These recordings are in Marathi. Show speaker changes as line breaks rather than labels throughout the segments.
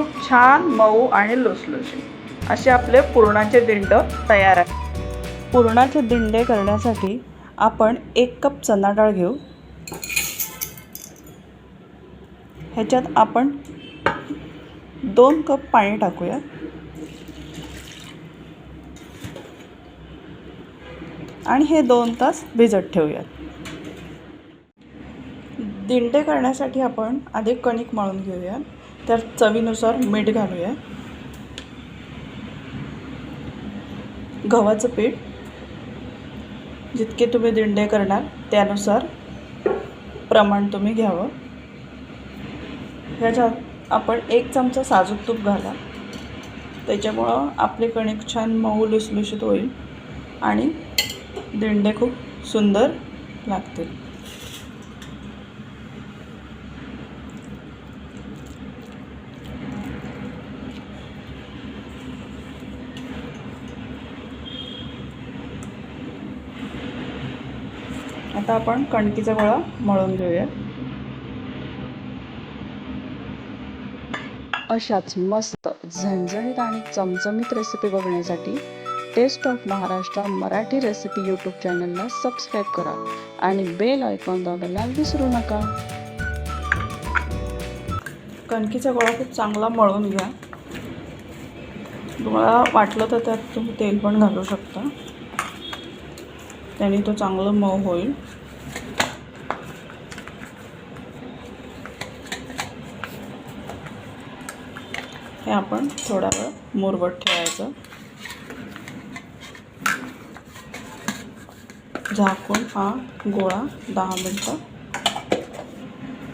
खूप छान मऊ आणि लुसलुशीत असे आपले पुरणाचे दिंड तयार आहे. पुरणाचे दिंडे करण्यासाठी आपण एक कप चना डाळ घेऊ. ह्याच्यात आपण दोन कप पाणी टाकूया. आणि हे दोन तास भिजत ठेवूयात. दिंडे करण्यासाठी आपण आधी कणिक मळून घेऊया त्यात चवीनुसार मीठ घालूया. गव्हाचं पीठ जितके तुम्ही दिंडे करणार त्यानुसार प्रमाण तुम्ही घ्यावं. ह्याच्यात आपण एक चमचा साजूक तूप घाला. त्याच्यामुळं आपले कणिक छान मऊ लुसलुशीत होईल आणि दिंडे खूप सुंदर लागतील. आता आपण कणकीचा गोळा मळून घेऊया. अशाच मस्त झणझणीत आणि चमचमीत रेसिपी बघण्यासाठी taste of Maharashtra Marathi recipe YouTube चॅनलला सबस्क्राईब करा आणि बेल आयकॉन दाबायला विसरू नका. कणकीचा गोळा खूप चांगला मळून घ्या. तुम्हाला वाटलं तर त्यात तुम्ही तेल पण घालू शकता. त्याने तो चांगलं मऊ होईल. हे आपण थोडा वेळ मुरवत ठेवायचं. झाकून हा गोळा दहा मिनटं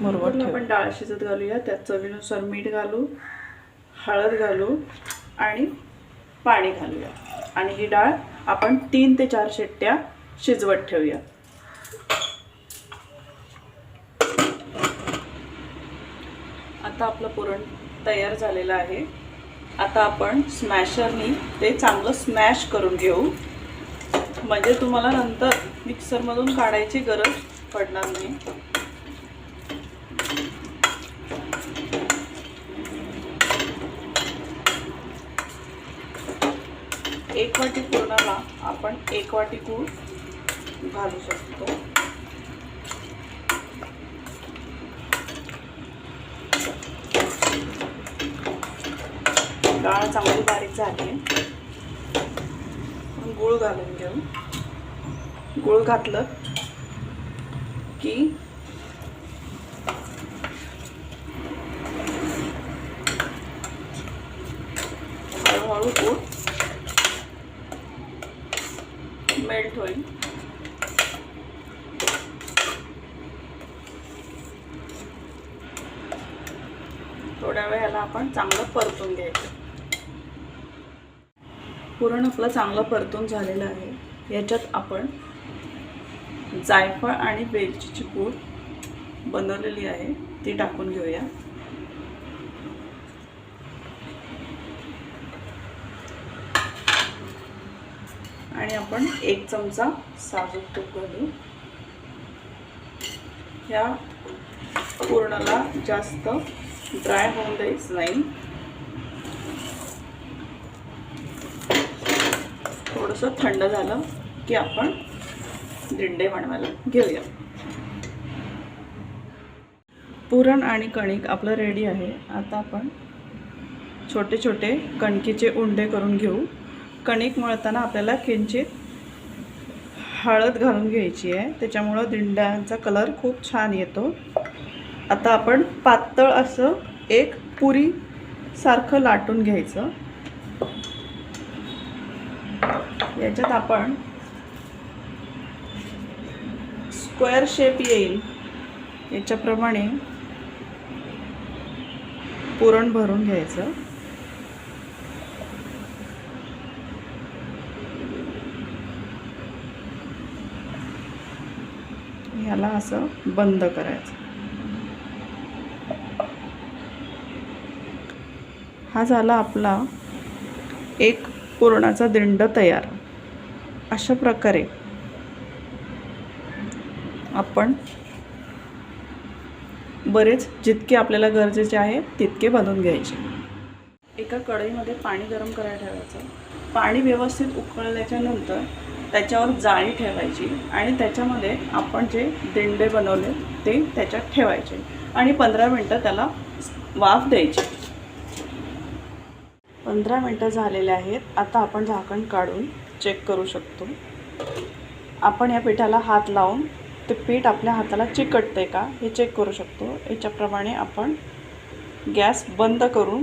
मुरवत आपण डाळ शिजत घालूया. त्यात चवीनुसार मीठ घालू हळद घालू आणि पाणी घालूया. आणि ही डाळ आपण तीन ते चार शिट्ट्या शिजवत ठेवूया. आता आपलं पुरण तयार झालेलं आहे. आता आपण स्मॅशरनी ते चांगलं स्मॅश करून घेऊ. म्हणजे तुम्हाला नंतर मिक्सरमधून काढायची गरज पडणार नाही. एक वाटी पुरणाला आपण एक वाटी गूळ घालू शकतो. डाळ चांगली बारीक झाली. आहे गूळ घालून घेऊ. गूळ घातलं की हळूहळू गुळ मेल्ट होईल. थोड्या वेळाला आपण चांगलं परतून घ्यायचं. पुरण आपलं चांगलं परतून झालेलं आहे. याच्यात आपण जायफळ आणि वेलचीची पूड बनवलेली आहे ती टाकून घेऊया. आणि आपण एक चमचा साजूक तूप घालू. ह्या पूर्णाला जास्त ड्राय होऊन द्यायचं नाही थोडंसं थंड झालं की आपण दिंडे बनवायला घेऊया. पुरण आणि कणिक आपलं रेडी आहे. आता आपण छोटे छोटे कणकीचे उंडे करून घेऊ. कणिक मळताना आपल्याला किंचित हळद घालून घ्यायची आहे. त्याच्यामुळं दिंड्यांचा कलर खूप छान येतो. आता आपण पातळ असं एक पुरी सारखं लाटून घ्यायचं. याच्यात आपण स्क्वेअर शेप येईल. याच्याप्रमाणे पुरण भरून घ्यायचं. ह्याला असं बंद करायचं. हा झाला आपला एक पुरणाचा दिंड तयार. अशा प्रकारे आपण बरेच जितके आपल्याला गरजेचे आहे तितके बनवून घ्यायचे. एका कढईमध्ये पाणी गरम करायला ठेवायचं. पाणी व्यवस्थित उकळल्याच्यानंतर त्याच्यावर जाळी ठेवायची आणि त्याच्यामध्ये आपण जे दिंडे बनवले ते त्याच्यात ठेवायचे आणि पंधरा मिनटं त्याला वाफ द्यायची. पंधरा मिनटं झालेले आहेत. आता आपण झाकण काढून चेक करू शकतो. आपण या पिठाला हात लावून ते पीठ आपल्या हाताला चिकटते का हे चेक करू शकतो. याच्याप्रमाणे आपण गॅस बंद करून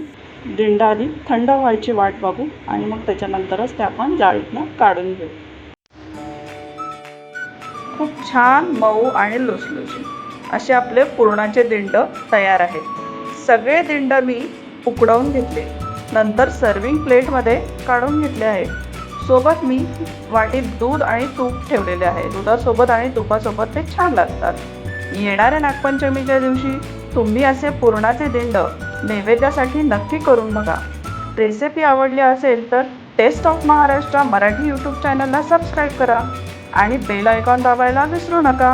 दिंडा आधी थंड व्हायची वाट बघू आणि मग त्याच्यानंतरच ते आपण जाळीतनं काढून घेऊ. खूप छान मऊ आणि लुसलुशी असे आपले पुरणाचे दिंड तयार आहेत. सगळे दिंड मी उकडवून घेतले. नंतर सर्विंग प्लेटमध्ये काढून घेतले आहे. सोबत मी वाटीत दूध आणि तूप ठेवलेले आहे. दुधासोबत आणि तुपासोबत ते छान लागतात. येणाऱ्या नागपंचमीच्या दिवशी तुम्ही असे पुरणाचे दिंड नैवेद्यासाठी नक्की करून बघा. रेसिपी आवडली असेल तर taste of Maharashtra Marathi YouTube चॅनलला सबस्क्राईब करा आणि बेल आयकॉन दाबायला विसरू नका.